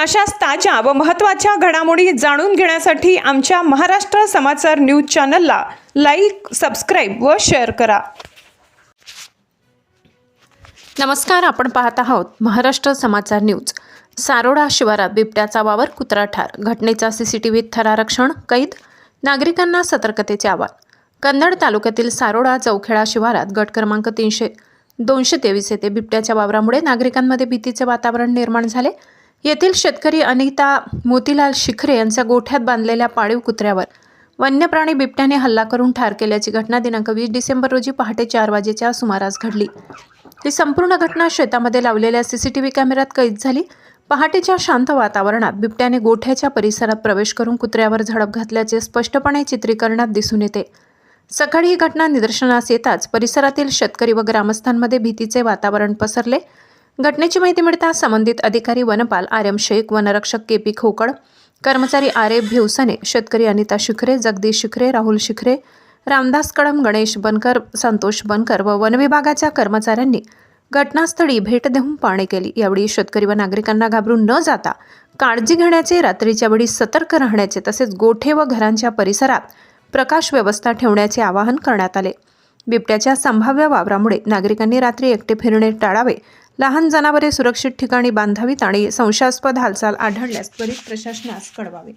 अशाच ताज्या व महत्त्वाच्या घडामोडी जाणून घेण्यासाठी आमच्या महाराष्ट्र समाचार न्यूज चॅनलला लाईक सबस्क्राईब व शेअर करा. नमस्कार आपण पाहत आहोत महाराष्ट्र समाचार न्यूज. सारोडा शिवारात बिबट्याचा वावर कुत्रा ठार. घटनेचा सीसीटीव्हीत थरारक्षण कैद. नागरिकांना सतर्कतेचे आवाहन. कन्नड तालुक्यातील सारोडा चौखेडा शिवारात गट क्रमांक तीनशे दोनशे तेवीस येथे बिबट्याच्या वावरामुळे नागरिकांमध्ये भीतीचे वातावरण निर्माण झाले. येथील शेतकरी अनिता मोतीलाल शिखरे यांच्या गोठ्यात बांधलेल्या पाळीव कुत्र्यावर वन्यप्राणी बिबट्याने हल्ला करून ठार केल्याची घटना दिनांक वीस डिसेंबर रोजी पहाटे चार वाजेच्या सुमारास घडली. ही संपूर्ण घटना शेतामध्ये लावलेल्या सीसीटीव्ही कॅमेऱ्यात कैद झाली. पहाटेच्या शांत वातावरणात बिबट्याने गोठ्याच्या परिसरात प्रवेश करून कुत्र्यावर झडप घातल्याचे स्पष्टपणे चित्रीकरणात दिसून येते. सकाळी ही घटना निदर्शनास येताच परिसरातील शेतकरी व ग्रामस्थांमध्ये भीतीचे वातावरण पसरले. घटनेची माहिती मिळताच संबंधित अधिकारी वनपाल आर्यम शेख वनरक्षक के पी खोकड कर्मचारी आरे भिवसने शेतकरी अनिता शिखरे जगदीश शिखरे राहुल शिखरे रामदास कडम गणेश बनकर संतोष बनकर व वनविभागाच्या कर्मचाऱ्यांनी घटनास्थळी भेट देऊन पाहणी केली. यावेळी शेतकरी व नागरिकांना घाबरून न जाता काळजी घेण्याचे रात्रीच्या वेळी सतर्क राहण्याचे तसेच गोठे व घरांच्या परिसरात प्रकाश व्यवस्था ठेवण्याचे आवाहन करण्यात आले. बिबट्याच्या संभाव्य वावरामुळे नागरिकांनी रात्री एकटे फिरणे टाळावे लहान जनावरे सुरक्षित ठिकाणी बांधावीत आणि संशयास्पद हालचाल आढळल्यास त्वरित प्रशासनास कळवावे.